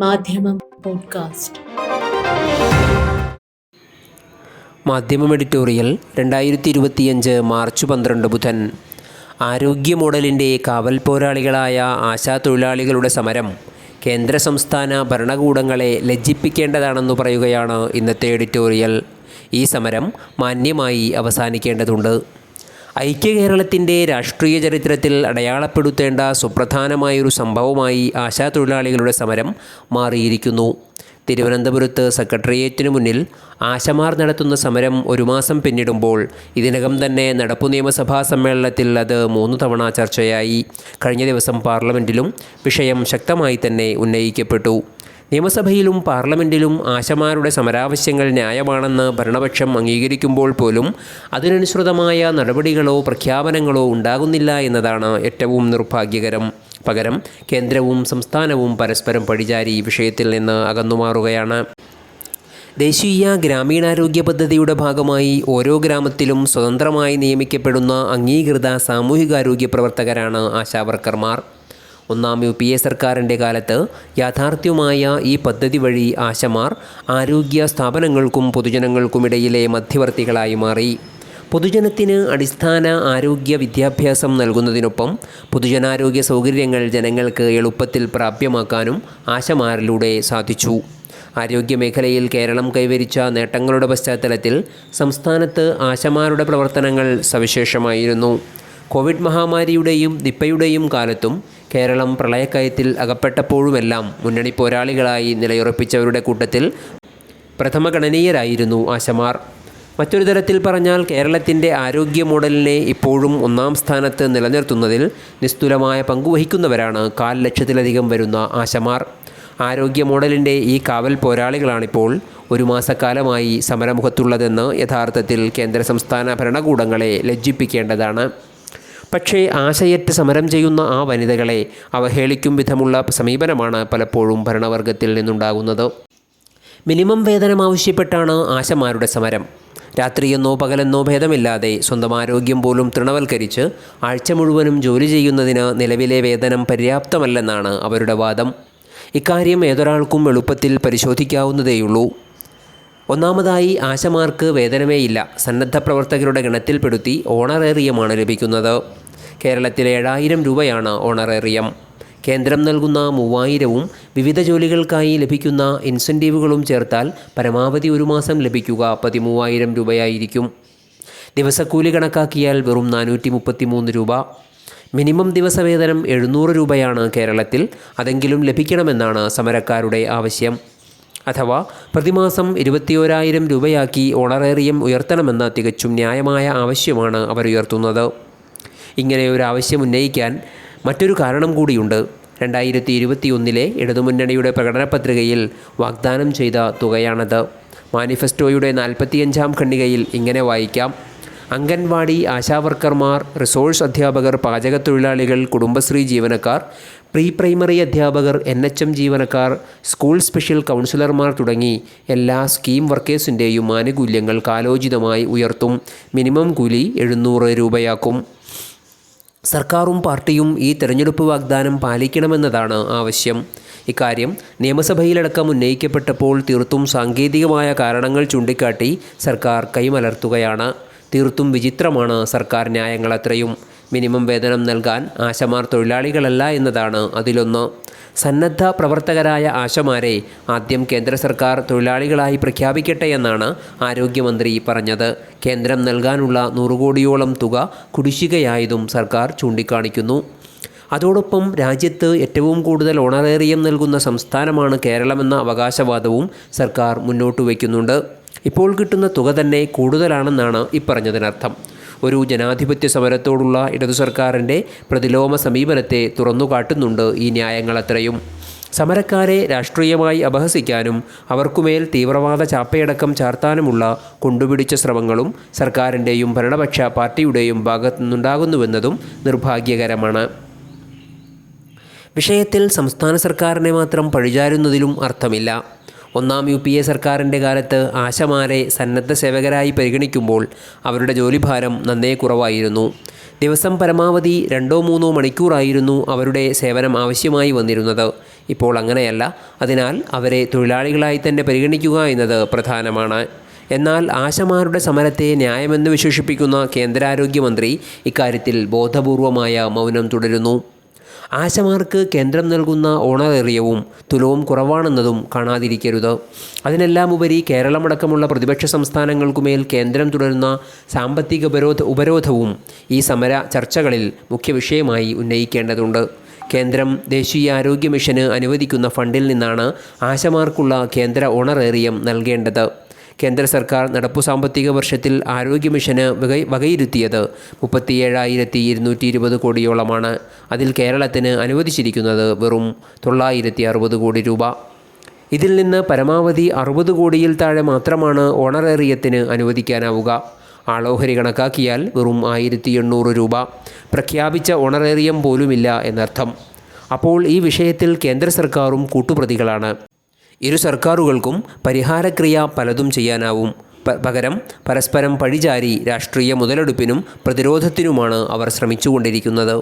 മാധ്യമം പോഡ്കാസ്റ്റ്. മാധ്യമം എഡിറ്റോറിയൽ രണ്ടായിരത്തി ഇരുപത്തിയഞ്ച് മാർച്ച് പന്ത്രണ്ട് ബുധൻ. ആരോഗ്യ മോഡലിന്റെ കാവൽ പോരാളികളായ ആശാതൊഴിലാളികളുടെ സമരം കേന്ദ്ര സംസ്ഥാന ഭരണകൂടങ്ങളെ ലജ്ജിപ്പിക്കേണ്ടതാണെന്ന് പറയുകയാണ് ഇന്നത്തെ എഡിറ്റോറിയൽ. ഈ സമരം മാന്യമായി അവസാനിക്കേണ്ടതുണ്ട്. ഐക്യ കേരളത്തിന്റെ രാഷ്ട്രീയ ചരിത്രത്തിൽ അടയാളപ്പെടുത്തേണ്ട സുപ്രധാനമായൊരു സംഭവമായി ആശാ തൊഴിലാളികളുടെ സമരം മാറിയിരിക്കുന്നു. തിരുവനന്തപുരത്ത് സെക്രട്ടേറിയറ്റിനു മുന്നിൽ ആശമാർ നടത്തുന്ന സമരം ഒരു മാസം പിന്നിടുമ്പോൾ ഇതിനകം തന്നെ നടപ്പു നിയമസഭാ സമ്മേളനത്തിൽ അത് മൂന്ന് തവണ ചർച്ചയായി. കഴിഞ്ഞ ദിവസം പാർലമെന്റിലും വിഷയം ശക്തമായി തന്നെ ഉന്നയിക്കപ്പെട്ടു. നിയമസഭയിലും പാർലമെന്റിലും ആശമാരുടെ സമരാവശ്യങ്ങൾ ന്യായമാണെന്ന് ഭരണപക്ഷം അംഗീകരിക്കുമ്പോൾ പോലും അതിനനുസൃതമായ നടപടികളോ പ്രഖ്യാപനങ്ങളോ ഉണ്ടാകുന്നില്ല എന്നതാണ് ഏറ്റവും നിർഭാഗ്യകരം. പകരം കേന്ദ്രവും സംസ്ഥാനവും പരസ്പരം പഴിചാരി വിഷയത്തിൽ നിന്ന് അകന്നുമാറുകയാണ്. ദേശീയ ഗ്രാമീണാരോഗ്യ പദ്ധതിയുടെ ഭാഗമായി ഓരോ ഗ്രാമത്തിലും സ്വതന്ത്രമായി നിയമിക്കപ്പെടുന്ന അംഗീകൃത സാമൂഹികാരോഗ്യ പ്രവർത്തകരാണ് ആശാവർക്കർമാർ. ഒന്നാം യു പി എ സർക്കാരിന്റെ കാലത്ത് യാഥാർത്ഥ്യമായ ഈ പദ്ധതി വഴി ആശമാർ ആരോഗ്യ സ്ഥാപനങ്ങൾക്കും പൊതുജനങ്ങൾക്കുമിടയിലെ മധ്യവർത്തികളായി മാറി. പൊതുജനത്തിന് അടിസ്ഥാന ആരോഗ്യ വിദ്യാഭ്യാസം നൽകുന്നതിനൊപ്പം പൊതുജനാരോഗ്യ സൗകര്യങ്ങൾ ജനങ്ങൾക്ക് എളുപ്പത്തിൽ പ്രാപ്യമാക്കാനും ആശമാരിലൂടെ സാധിച്ചു. ആരോഗ്യമേഖലയിൽ കേരളം കൈവരിച്ച നേട്ടങ്ങളുടെ പശ്ചാത്തലത്തിൽ സംസ്ഥാനത്ത് ആശമാരുടെ പ്രവർത്തനങ്ങൾ സവിശേഷമായിരുന്നു. കോവിഡ് മഹാമാരിയുടെയും നിപ്പയുടെയും കാലത്തും കേരളം പ്രളയക്കയത്തിൽ അകപ്പെട്ടപ്പോഴുമെല്ലാം മുന്നണി പോരാളികളായി നിലയുറപ്പിച്ചവരുടെ കൂട്ടത്തിൽ പ്രഥമഗണനീയരായിരുന്നു ആശമാർ. മറ്റൊരു തരത്തിൽ പറഞ്ഞാൽ കേരളത്തിന്റെ ആരോഗ്യ മോഡലിനെ ഇപ്പോഴും ഒന്നാം സ്ഥാനത്ത് നിലനിർത്തുന്നതിൽ നിസ്തുലമായ പങ്കുവഹിക്കുന്നവരാണ് കാൽ ലക്ഷത്തിലധികം വരുന്ന ആശമാർ. ആരോഗ്യ മോഡലിന്റെ ഈ കാവൽ പോരാളികളാണിപ്പോൾ ഒരു മാസക്കാലമായി സമരമുഖത്തുള്ളതെന്ന് യഥാർത്ഥത്തിൽ കേന്ദ്ര സംസ്ഥാന ഭരണകൂടങ്ങളെ ലജ്ജിപ്പിക്കേണ്ടതാണ്. പക്ഷേ ആശയറ്റ് സമരം ചെയ്യുന്ന ആ വനിതകളെ അവഹേളിക്കും വിധമുള്ള സമീപനമാണ് പലപ്പോഴും ഭരണവർഗത്തിൽ നിന്നുണ്ടാകുന്നത്. മിനിമം വേതനം ആവശ്യപ്പെട്ടാണ് ആശമാരുടെ സമരം. രാത്രിയെന്നോ പകലെന്നോ ഭേദമില്ലാതെ സ്വന്തം ആരോഗ്യം പോലും തൃണവൽക്കരിച്ച് ആഴ്ച മുഴുവനും ജോലി ചെയ്യുന്നതിന് നിലവിലെ വേതനം പര്യാപ്തമല്ലെന്നാണ് അവരുടെ വാദം. ഇക്കാര്യം ഏതൊരാൾക്കും എളുപ്പത്തിൽ പരിശോധിക്കാവുന്നതേയുള്ളൂ. ഒന്നാമതായി ആശമാർക്ക് വേതനമേയില്ല. സന്നദ്ധ പ്രവർത്തകരുടെ ഗണത്തിൽപ്പെടുത്തി ഓണറേറിയമാണ് ലഭിക്കുന്നത്. കേരളത്തിൽ ഏഴായിരം രൂപയാണ് ഓണറേറിയം. കേന്ദ്രം നൽകുന്ന മൂവായിരവും വിവിധ ജോലികൾക്കായി ലഭിക്കുന്ന ഇൻസെന്റീവുകളും ചേർത്താൽ പരമാവധി ഒരു മാസം ലഭിക്കുക പതിമൂവായിരം രൂപയായിരിക്കും. ദിവസക്കൂലി കണക്കാക്കിയാൽ വെറും നാനൂറ്റി മുപ്പത്തി മൂന്ന് രൂപ. മിനിമം ദിവസവേതനം എഴുന്നൂറ് രൂപയാണ് കേരളത്തിൽ. അതെങ്കിലും ലഭിക്കണമെന്നാണ് സമരക്കാരുടെ ആവശ്യം. അഥവാ പ്രതിമാസം ഇരുപത്തിയോരായിരം രൂപയാക്കി ഓണറേറിയം ഉയർത്തണമെന്ന തികച്ചും ന്യായമായ ആവശ്യമാണ് അവർ ഉയർത്തുന്നത്. ഇങ്ങനെ ഒരു ആവശ്യം ഉന്നയിക്കാൻ മറ്റൊരു കാരണം കൂടിയുണ്ട്. രണ്ടായിരത്തി ഇരുപത്തിയൊന്നിലെ ഇടതുമുന്നണിയുടെ പ്രകടന പത്രികയിൽ വാഗ്ദാനം ചെയ്ത തുകയാണത്. മാനിഫെസ്റ്റോയുടെ നാൽപ്പത്തിയഞ്ചാം ഖണ്ഡികയിൽ ഇങ്ങനെ വായിക്കാം. അംഗൻവാടി ആശാവർക്കർമാർ റിസോഴ്സ് അധ്യാപകർ പാചകത്തൊഴിലാളികൾ കുടുംബശ്രീ ജീവനക്കാർ പ്രീ പ്രൈമറി അധ്യാപകർ എൻ എച്ച് എം ജീവനക്കാർ സ്കൂൾ സ്പെഷ്യൽ കൗൺസിലർമാർ തുടങ്ങി എല്ലാ സ്കീം വർക്കേഴ്സിന്റെയും ആനുകൂല്യങ്ങൾ കാലോചിതമായി ഉയർത്തും. മിനിമം കൂലി എഴുന്നൂറ് രൂപയാക്കും. സർക്കാരും പാർട്ടിയും ഈ തെരഞ്ഞെടുപ്പ് വാഗ്ദാനം പാലിക്കണമെന്നതാണ് ആവശ്യം. ഇക്കാര്യം നിയമസഭയിലടക്കം ഉന്നയിക്കപ്പെട്ടപ്പോൾ തീർത്തും സാങ്കേതികമായ കാരണങ്ങൾ ചൂണ്ടിക്കാട്ടി സർക്കാർ കൈമലർത്തുകയാണ്. തീർത്തും വിചിത്രമാണ് സർക്കാർ ന്യായങ്ങൾ ന്യായങ്ങളത്രയും മിനിമം വേതനം നൽകാൻ ആശമാർ തൊഴിലാളികളല്ല എന്നതാണ് അതിലൊന്ന്. സന്നദ്ധ പ്രവർത്തകരായ ആശമാരെ ആദ്യം കേന്ദ്ര സർക്കാർ തൊഴിലാളികളായി പ്രഖ്യാപിക്കട്ടെ എന്നാണ് ആരോഗ്യമന്ത്രി പറഞ്ഞത്. കേന്ദ്രം നൽകാനുള്ള നൂറുകോടിയോളം തുക കുടിശ്ശികയായതും സർക്കാർ ചൂണ്ടിക്കാണിക്കുന്നു. അതോടൊപ്പം രാജ്യത്ത് ഏറ്റവും കൂടുതൽ ഓണറേറിയം നൽകുന്ന സംസ്ഥാനമാണ് കേരളമെന്ന അവകാശവാദവും സർക്കാർ മുന്നോട്ട് വയ്ക്കുന്നുണ്ട് ഇപ്പോൾ കിട്ടുന്ന തുക തന്നെ കൂടുതലാണെന്നാണ് ഇപ്പറഞ്ഞതിനർത്ഥം. ഒരു ജനാധിപത്യ സമരത്തോടുള്ള ഇടതു സർക്കാരിന്റെ പ്രതിലോമ സമീപനത്തെ തുറന്നുകാട്ടുന്നുണ്ട് ഈ ന്യായങ്ങളത്രയും സമരക്കാരെ രാഷ്ട്രീയമായി അപഹസിക്കാനും അവർക്കുമേൽ തീവ്രവാദ ചാപ്പയടക്കം ചാർത്താനുമുള്ള കൊണ്ടുപിടിച്ച ശ്രമങ്ങളും സർക്കാരിന്റെയും ഭരണപക്ഷ പാർട്ടിയുടെയും ഭാഗത്തു നിന്നുണ്ടാകുന്നുവെന്നതും നിർഭാഗ്യകരമാണ്. വിഷയത്തിൽ സംസ്ഥാന സർക്കാരിനെ മാത്രം പഴിചാരുന്നതിലും അർത്ഥമില്ല. ഒന്നാം യു പി എ സർക്കാരിന്റെ കാലത്ത് ആശമാരെ സന്നദ്ധ സേവകരായി പരിഗണിക്കുമ്പോൾ അവരുടെ ജോലിഭാരം നന്നേ കുറവായിരുന്നു. ദിവസം പരമാവധി രണ്ടോ മൂന്നോ മണിക്കൂറായിരുന്നു അവരുടെ സേവനം ആവശ്യമായി വന്നിരുന്നത്. ഇപ്പോൾ അങ്ങനെയല്ല. അതിനാൽ അവരെ തൊഴിലാളികളായി തന്നെ പരിഗണിക്കുക എന്നത് പ്രധാനമാണ്. എന്നാൽ ആശമാരുടെ സമരത്തെ ന്യായമെന്ന് വിശേഷിപ്പിക്കുന്ന കേന്ദ്ര ആരോഗ്യമന്ത്രി ഇക്കാര്യത്തിൽ ബോധപൂർവമായ മൗനം തുടരുന്നു. ആശമാർക്ക് കേന്ദ്രം നൽകുന്ന ഓണറേറിയവും തുലവും കുറവാണെന്നതും കാണാതിരിക്കരുത്. അതിനെല്ലാം ഉപരി കേരളമടക്കമുള്ള പ്രതിപക്ഷ സംസ്ഥാനങ്ങൾക്കുമേൽ കേന്ദ്രം തുടരുന്ന സാമ്പത്തിക ഉപരോധ ഉപരോധവും ഈ സമര ചർച്ചകളിൽ മുഖ്യ വിഷയമായി ഉന്നയിക്കേണ്ടതുണ്ട്. കേന്ദ്രം ദേശീയ ആരോഗ്യ മിഷന് അനുവദിക്കുന്ന ഫണ്ടിൽ നിന്നാണ് ആശമാർക്കുള്ള കേന്ദ്ര ഓണറേറിയം നൽകേണ്ടത്. കേന്ദ്ര സർക്കാർ നടപ്പു സാമ്പത്തിക വർഷത്തിൽ ആരോഗ്യ മിഷന് വക വകയിരുത്തിയത് മുപ്പത്തിയേഴായിരത്തി ഇരുന്നൂറ്റി ഇരുപത് കോടിയോളമാണ്. അതിൽ കേരളത്തിന് അനുവദിച്ചിരിക്കുന്നത് വെറും തൊള്ളായിരത്തി അറുപത് കോടി രൂപ. ഇതിൽ നിന്ന് പരമാവധി അറുപത് കോടിയിൽ താഴെ മാത്രമാണ് ഓണറേറിയത്തിന് അനുവദിക്കാനാവുക. ആളോഹരി കണക്കാക്കിയാൽ വെറും ആയിരത്തി എണ്ണൂറ് രൂപ. പ്രഖ്യാപിച്ച ഓണറേറിയം പോലുമില്ല എന്നർത്ഥം. അപ്പോൾ ഈ വിഷയത്തിൽ കേന്ദ്ര സർക്കാരും കൂട്ടുപ്രതികളാണ്. ഇരു സർക്കാരുകൾക്കും പരിഹാരക്രിയ പലതും ചെയ്യാനാവും. പകരം പരസ്പരം പഴിചാരി രാഷ്ട്രീയ മുതലെടുപ്പിനും പ്രതിരോധത്തിനുമാണ് അവർ ശ്രമിച്ചുകൊണ്ടിരിക്കുന്നത്.